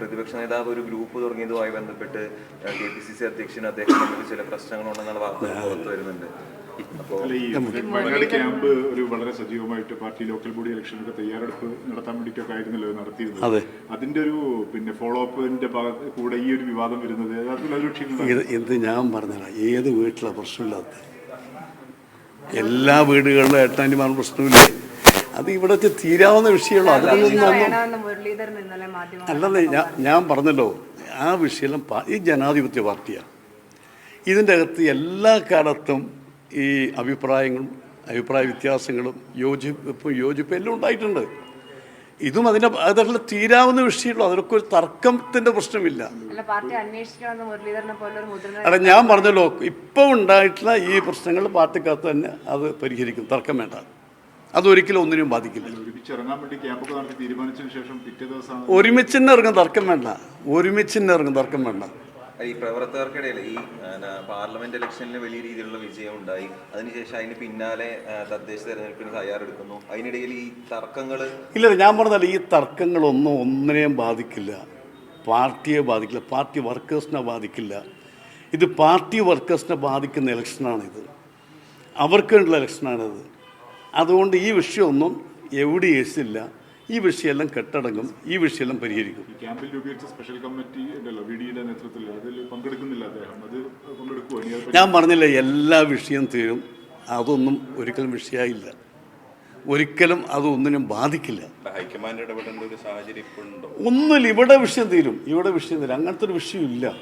പ്രതിപക്ഷ നേതാവ് ഒരു ഗ്രൂപ്പ് തുടങ്ങിയതുമായി ബന്ധപ്പെട്ട് കെ പി സി സി അധ്യക്ഷൻ അദ്ദേഹം തമ്മിൽ ചില പ്രശ്നങ്ങളുണ്ടെന്നുള്ള വാർത്തകൾ പുറത്തു വരുന്നുണ്ട്. വയനാട് ക്യാമ്പ് ഒരു വളരെ സജീവമായിട്ട് പാർട്ടി ലോക്കൽ ബോഡി ഇലക്ഷനൊക്കെ തയ്യാറെടുപ്പ് നടത്താൻ വേണ്ടിയിട്ടൊക്കെ ആയിരുന്നല്ലോ നടത്തിയിരുന്നത്. അതിന്റെ ഒരു പിന്നെ ഫോളോ അപ്പിന്റെ ഭാഗത്ത് കൂടെ ഈ ഒരു വിവാദം വരുന്നത് അതിൽ ഒരു ലക്ഷ്യം ഇത് എന്ത് ഞാൻ പറഞ്ഞില്ല ഏത് വീട്ടിലാണ് പ്രശ്നമില്ലാത്ത എല്ലാ വീടുകളിലും ഏട്ടാന്റെ പ്രശ്നമില്ലേ? അത് ഇവിടത്തെ തീരാവുന്ന വിഷയമുള്ളൂ അതിലൊന്നും അല്ലെന്നേ ഞാൻ ഞാൻ പറഞ്ഞല്ലോ ആ വിഷയം ഈ ജനാധിപത്യ പാർട്ടിയാണ് ഇതിന്റെ അകത്ത് എല്ലാ കാലത്തും ഈ അഭിപ്രായങ്ങളും അഭിപ്രായ വ്യത്യാസങ്ങളും യോജിപ്പും യോജിപ്പും എല്ലാം ഉണ്ടായിട്ടുണ്ട്. ഇതും അതിന്റെ അതെല്ലാം തീരാവുന്ന വിഷയമുള്ളൂ അതിനൊക്കെ ഒരു തർക്കത്തിന്റെ പ്രശ്നമില്ല. അല്ല ഞാൻ പറഞ്ഞല്ലോ ഇപ്പോൾ ഉണ്ടായിട്ടുള്ള ഈ പ്രശ്നങ്ങൾ പാർട്ടിക്കകത്ത് തന്നെ അത് പരിഹരിക്കും തർക്കം വേണ്ട. അതൊരിക്കലും ഒന്നിനും ബാധിക്കില്ല. ഒരുമിച്ച് ഇറങ്ങാൻ വേണ്ടി ക്യാമ്പൊക്കെ നടത്തി തീരുമാനിച്ചതിന് ശേഷം പിറ്റേ ദിവസം ഒരുമിച്ച് തന്നെ ഇറങ്ങും തർക്കം വേണ്ട. ഒരുമിച്ച് തന്നെ ഇറങ്ങും തർക്കം വേണ്ട. ഈ പ്രവർത്തകർക്കിടയിൽ ഈ പാർലമെന്റ് ഇലക്ഷനിൽ വലിയ രീതിയിലുള്ള വിജയം ഉണ്ടായി. അതിനുശേഷം അതിന് പിന്നാലെ തദ്ദേശ തെരഞ്ഞെടുപ്പിന് തയ്യാറെടുക്കുന്നു. അതിനിടയിൽ ഈ തർക്കങ്ങൾ ഇല്ല ഞാൻ പറഞ്ഞാൽ ഈ തർക്കങ്ങളൊന്നും ഒന്നിനെയും ബാധിക്കില്ല. പാർട്ടിയെ ബാധിക്കില്ല. പാർട്ടി വർക്കേഴ്സിനെ ബാധിക്കില്ല. ഇത് പാർട്ടി വർക്കേഴ്സിനെ ബാധിക്കുന്ന ഇലക്ഷനാണിത്. അവർക്ക് വേണ്ടിയുള്ള ഇലക്ഷനാണിത്. അതുകൊണ്ട് ഈ വിഷയമൊന്നും എവിടെ എസില്ല ഈ വിഷയമെല്ലാം കെട്ടടങ്ങും. ഈ വിഷയമെല്ലാം പരിഹരിക്കും. ക്യാമ്പിൽ രൂപീകരിച്ച സ്പെഷ്യൽ കമ്മിറ്റി നേതൃത്വത്തിൽ അതിൽ പങ്കെടുക്കുന്നില്ല അദ്ദേഹം. അത് പങ്കെടുക്കുമോ ഞാൻ പറഞ്ഞില്ല എല്ലാ വിഷയം തീരും. അതൊന്നും ഒരിക്കലും വിഷയമായില്ല. ഒരിക്കലും അതൊന്നിനും ബാധിക്കില്ല. ഹൈക്കമാൻഡ് ഇടപെടേണ്ട ഒരു സാഹചര്യം ഇപ്പോൾ ഉണ്ടോ? ഒന്നുമില്ല. ഇവിടെ വിഷയം തീരും. ഇവിടെ വിഷയം തീരും. അങ്ങനത്തെ ഒരു വിഷയമില്ല.